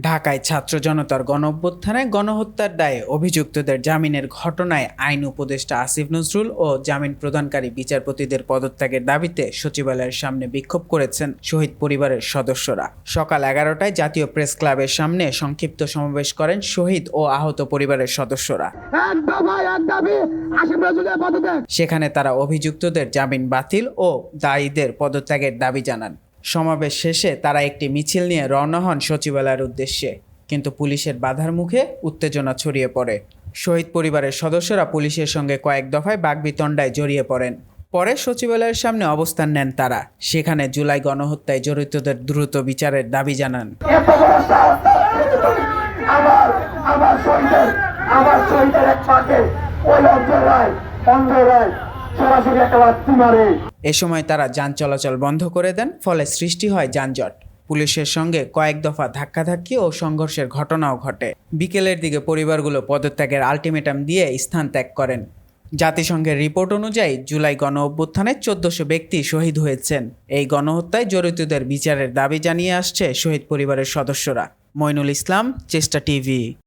ঢাকায় ছাত্র জনতার গণ অভ্যুত্থানে গণহত্যার দায়ে অভিযুক্তদের জামিনের ঘটনায় আইন উপদেষ্টা আসিফ নজরুল ও জামিন প্রদানকারী বিচারপতিদের পদত্যাগের দাবিতে সচিবালয়ের সামনে বিক্ষোভ করেছেন শহীদ পরিবারের সদস্যরা। সকাল এগারোটায় জাতীয় প্রেস ক্লাবের সামনে সংক্ষিপ্ত সমাবেশ করেন শহীদ ও আহত পরিবারের সদস্যরা। সেখানে তারা অভিযুক্তদের জামিন বাতিল ও দায়ীদের পদত্যাগের দাবি জানান। সমাবেশ শেষে তারা একটি মিছিল নিয়ে রওনা হন সচিবালয়ের উদ্দেশ্যে। কিন্তু পুলিশের বাধার মুখে উত্তেজনা ছড়িয়ে পড়ে। শহীদ পরিবারের সদস্যরা পুলিশের সঙ্গে কয়েক দফায় বাগবিতণ্ডায় জড়িয়ে পড়েন। পরে সচিবালয়ের সামনে অবস্থান নেন তারা। সেখানে জুলাই গণহত্যায় জড়িতদের দ্রুত বিচারের দাবি জানান। আমার শহীদের আমার শহীদের এক ওই অঞ্চল রায় অন্ধ রায় এ সময় তারা যান চলাচল বন্ধ করে দেন, ফলে সৃষ্টি হয় যানজট। পুলিশের সঙ্গে কয়েক দফা ধাক্কাধাক্কি ও সংঘর্ষের ঘটনাও ঘটে। বিকেলের দিকে পরিবারগুলো পদত্যাগের আলটিমেটাম দিয়ে স্থান ত্যাগ করেন। জাতিসংঘের রিপোর্ট অনুযায়ী জুলাই গণ অভ্যুত্থানে চোদ্দশো ব্যক্তি শহীদ হয়েছেন। এই গণহত্যায় জড়িতদের বিচারের দাবি জানিয়ে আসছে শহীদ পরিবারের সদস্যরা। মইনুল ইসলাম, চেষ্টা টিভি।